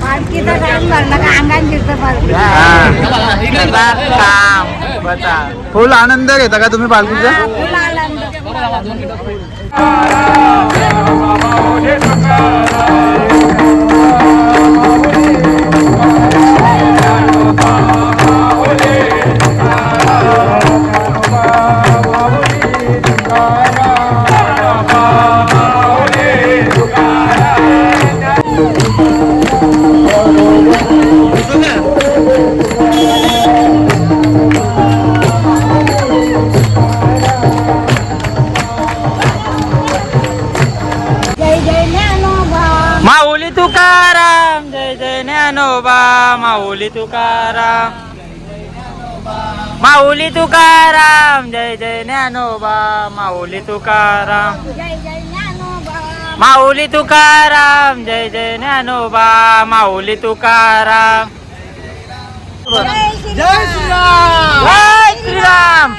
पालखीचा टाइम भरला का अंगान फिरतं पालखी काम बचा फुल आनंद घेता का तुम्ही पालखीचा फुल आनंद, माऊली तुकाराम जय जय ज्ञानोबा माऊली तुकाराम जय जय ज्ञानोबा माऊली तुकाराम जय जय ज्ञानोबा माऊली तुकाराम जय श्री जय श्रीराम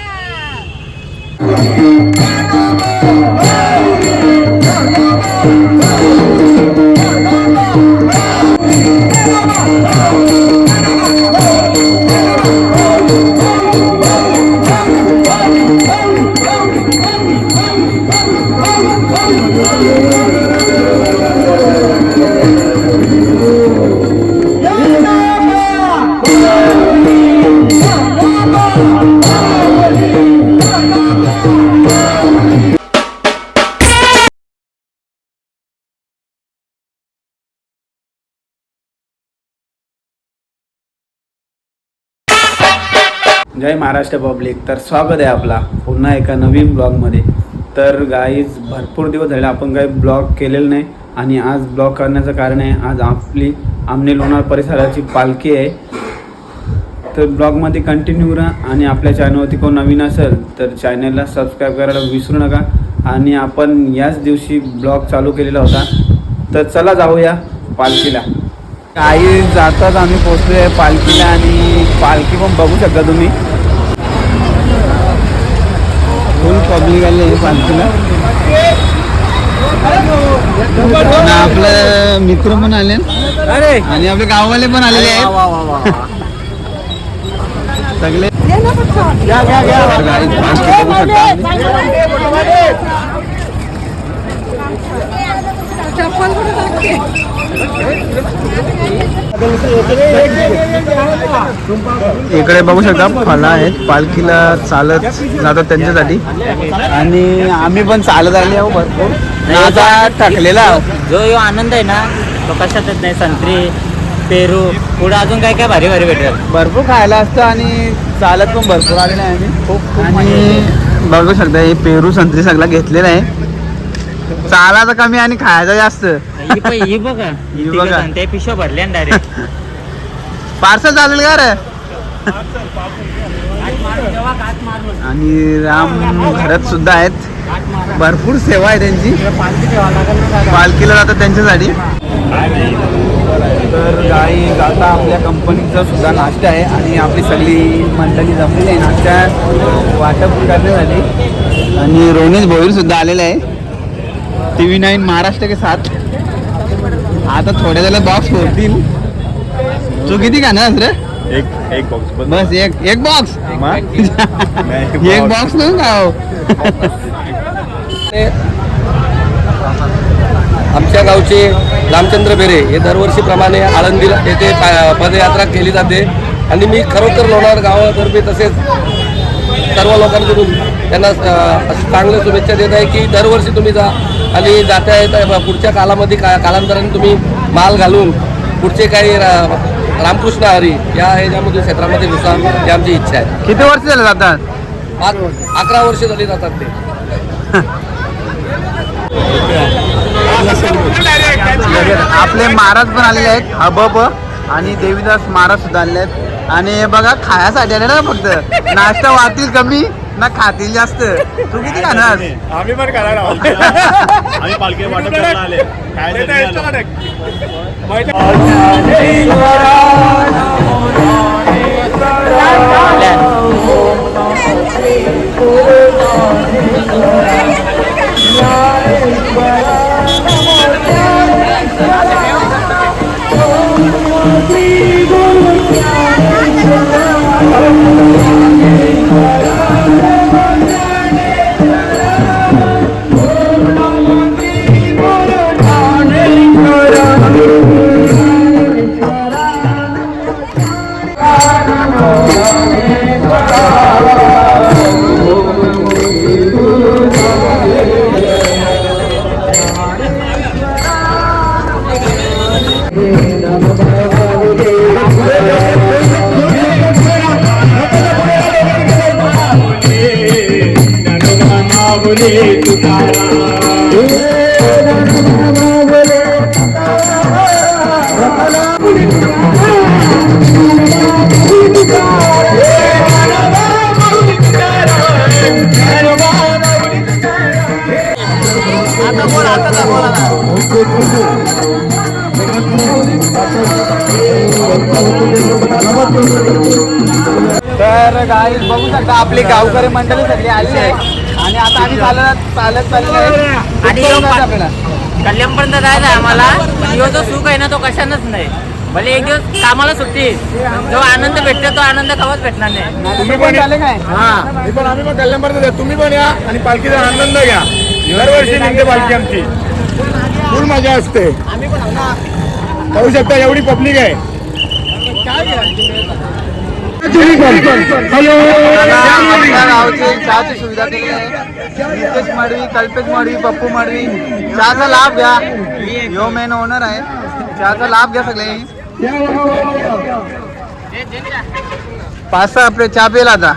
जय जय महाराष्ट्र पब्लिक. तर स्वागत आहे आपला पुन्हा एका नवीन ब्लॉगमध्ये. तर गाईज भरपूर दिवस झाले आपण काही ब्लॉग केलेलं नाही आणि आज ब्लॉग करण्याचं कारण आहे आज आपली आमने लोणार परिसराची पालखी आहे. तर ब्लॉगमध्ये कंटिन्यू राहा आणि आपल्या चॅनलवरती कोण नवीन असेल तर चॅनलला सबस्क्राईब करायला विसरू नका. आणि आपण याच दिवशी ब्लॉग चालू केलेला होता. तर चला जाऊया पालखीला. काही जातात आम्ही पोचलो आहे पालखीला आणि पण बघू शकता तुम्ही. फुल पब्लिक आले आहे पालखीला आपलं मित्र पण आले. अरे! आणि आपले गाववाले पण आलेले आहेत. सगळे. बघू शकता इकडे बघू शकता फळा आहेत. पालखीला चालत जातात त्यांच्यासाठी. आणि आम्ही पण चालत आले आहो भरपूर. आता टाकलेला आहो. जो यो आनंद आहे ना तो कशातच नाही? संत्री पेरू पुढे अजून काय काय भारी भारी भेटेल भरपूर खायला असतं आणि चालत पण भरपूर आलेलं आहे आम्ही. खूप आणि बघू शकता हे पेरू संत्री सगळा घेतलेला आहे. चालायचं कमी आणि खायचं जास्त. ही पण ही बघा ही ही बघा. ते पिशव्या भरल्या डायरेक्ट पार्सल चालेल का रे? आणि राम घरात सुद्धा आहेत. भरपूर सेवा आहे त्यांची. पालखीला जातात त्यांच्यासाठी. तर गाई आता आपल्या कंपनीचा सुद्धा नाश्ता आहे आणि आपली सगळी मंडळी जमलेली आहे. नाश्ता वाटप करण्यासाठी. आणि रोनिश भोईर सुद्धा आलेला आहे. टी व्ही नाईन महाराष्ट्र के साथ. आता थोड्या वेळेला बॉक्स फोडतील तू किती खाणार रे? एक एक बॉक्स बस एक एक बॉक्स एक बॉक्स नाही खाओ आमच्या गावचे रामचंद्र बेरे हे दरवर्षीप्रमाणे आळंदीला येथे पदयात्रा केली जाते. आणि मी खरोखर लोणार गावातर्फे तसेच सर्व लोकांकडून त्यांना चांगल्या शुभेच्छा देत आहे की दरवर्षी तुम्ही जा. आणि जात्या येत्या पुढच्या कालामध्ये का कालांतराने तुम्ही माल घालून पुढचे काही रा- रामकृष्ण हरी या ह्याच्यामधून क्षेत्रामध्ये घुसा ही आमची इच्छा आहे. किती वर्ष झाले जातात? पाच अकरा वर्ष झाली जातात ते. आपले महाराज पण आलेले आहेत हबब आणि देवीदास महाराज सुद्धा आलेले आहेत. आणि हे बघा खायासाठी आले ना फक्त. नाश्ता वाटतील कमी. ना खातील जास्त. तू किती खाणार? आम्ही पण करायला आम्ही पालखी वाटप करायला आले. काय आपली गावकरी मंडळी सगळी आली आहे. आणि आता आम्ही चालत चालत चालले आणि आपल्याला. कल्याणपर्यंत जायचं आम्हाला. ह्यो जो सुख आहे ना तो कशानच नाही. भले एक दिवस कामाला सुट्टी जो आनंद भेटतो तो आनंद कवाच भेटणार नाही. तुम्ही पण झाले काय हा. पण आम्ही पण कल्याणपर्यंत जाऊ. तुम्ही पण या आणि पालखीचा आनंद घ्या. दरवर्षी निघते पालखी आमची. फुल मजा असते. पाहू शकता एवढी पब्लिक आहे. आपल्या गावची चहाची सुविधा केली आहे नितेश मडवी कल्पेश मडवी पप्पू मडवी चहाचा लाभ घ्या. यो मेन ओनर आहे. चहाचा लाभ घ्या सगळे. पाच सहा आपले चहा पेला आता.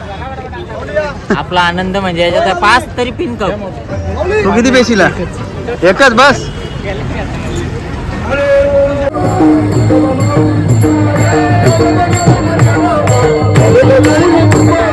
आपला आनंद म्हणजे याच्यात पाच तरी पिन कप. तू किती पेशीला? एकच बस. Oh, my God.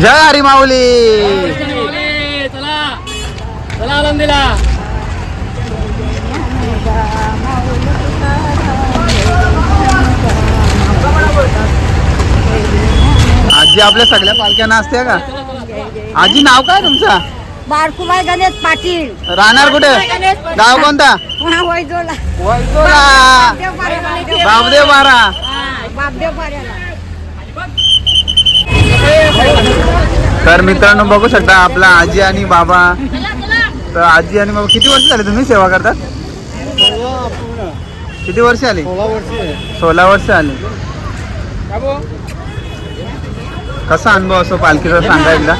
जय हरी माऊली. आजी आपल्या सगळ्या पालख्यांना असते का? आजी नाव काय तुमचं? बारकुबाई गणेश पाटील. राहणार कुठे? गाव कोणता? वैजोला. वैजोला. बाबदेव बारा. तर मित्रांनो बघू शकता आपला आजी आणि बाबा. तर आजी आणि बाबा किती वर्ष झाले तुम्ही सेवा करतात? किती वर्ष आली? सोळा वर्ष आली. कसा अनुभव असतो पालखीचा सांगा एकदा?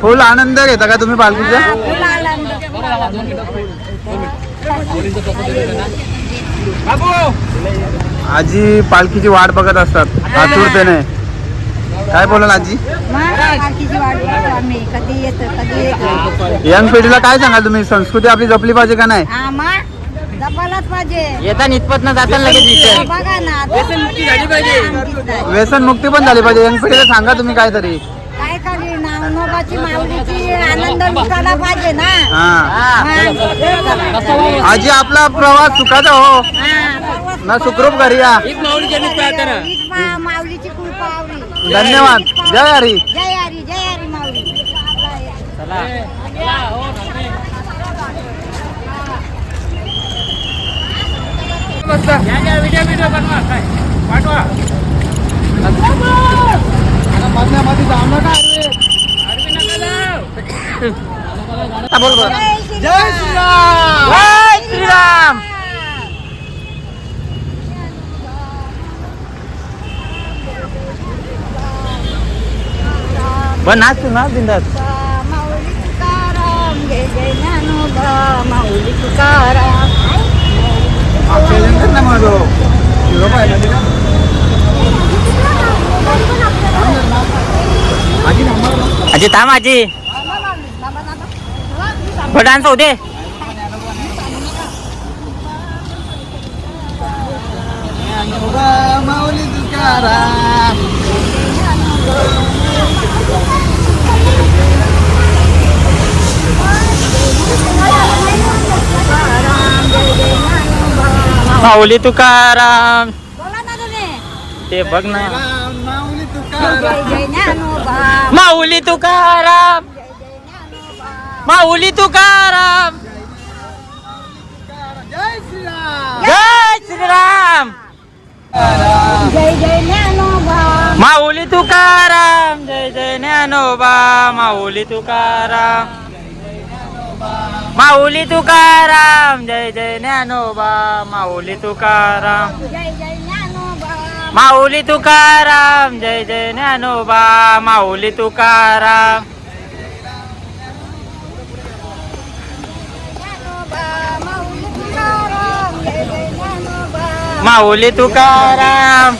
फुल आनंद घेता का तुम्ही पालखीचा? आजी पालखीची वाट बघत असतात आतुरतेने. काय बोलाल आजी? यंग पिढीला काय सांगाल तुम्ही? संस्कृती आपली जपली पाहिजे का नाही? हा व्यसन मुक्ती पण झाली पाहिजे. यंग पिढीला सांगा तुम्ही काय करी नावनोबाची माऊलीची आनंद लुटायला पाहिजे ना. हा. मग. आजी आपला प्रवास सुखाचा हो. हा, ना सुखरूप घरी या. हीच मा- माऊलीची कृपा आवडी धन्यवाद. जय हरी. जय हरी जय हरी माऊली. जय श्रीराम! जय श्रीराम! बन नाच तू नाच बिंदास. माऊली तुकाराम जय जय ज्ञानोबा माऊली तुकाराम. आजी थांब आजी डान्स दे. माऊली तुकाराम. ते बघ ना. माऊली तुकाराम माऊली तुकाराम जय श्रीराम जय जय ज्ञानोबा माऊली तुकाराम जय जय ज्ञानोबा माऊली तुकाराम माऊली तुकाराम जय जय ज्ञानोबा माऊली तुकाराम जय जय ज्ञानोबा माऊली तुकाराम जय जय ज्ञानोबा माऊली तुकाराम. माऊली तुकाराम जय जय ज्ञानोबा माऊली तुकाराम.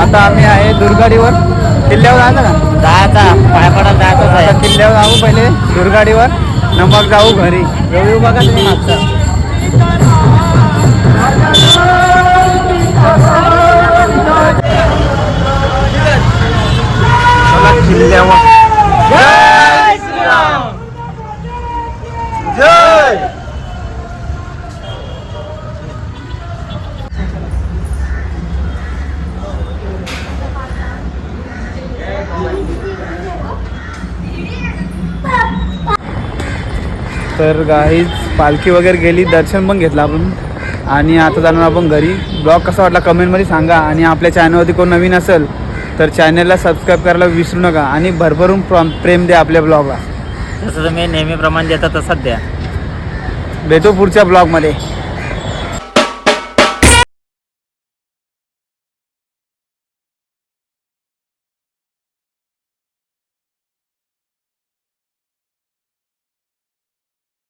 आता आम्ही आहे दुर्गाडीवर. किल्ल्यावर जायचं का जायचा पाय पडत आता आहे किल्ल्यावर जाऊ पहिले दुर्गाडीवर. न मग जाऊ घरी. रवी बघा तुम्ही मागचा. चला किल्ल्यावर तर गाईज पालखी वगैरे गेली दर्शन पण घेतलं आपण. आणि आता जाणार आपण घरी. ब्लॉग कसा वाटला कमेंटमध्ये सांगा. आणि आपल्या चॅनलवरती कोण नवीन असेल तर चॅनलला सबस्क्राईब करायला विसरू नका. आणि भरभरून प्रॉम- प्रेम द्या आपल्या ब्लॉगला जसं तुम्ही नेहमीप्रमाणे देता तसंच द्या. भेटू पुढच्या ब्लॉगमध्ये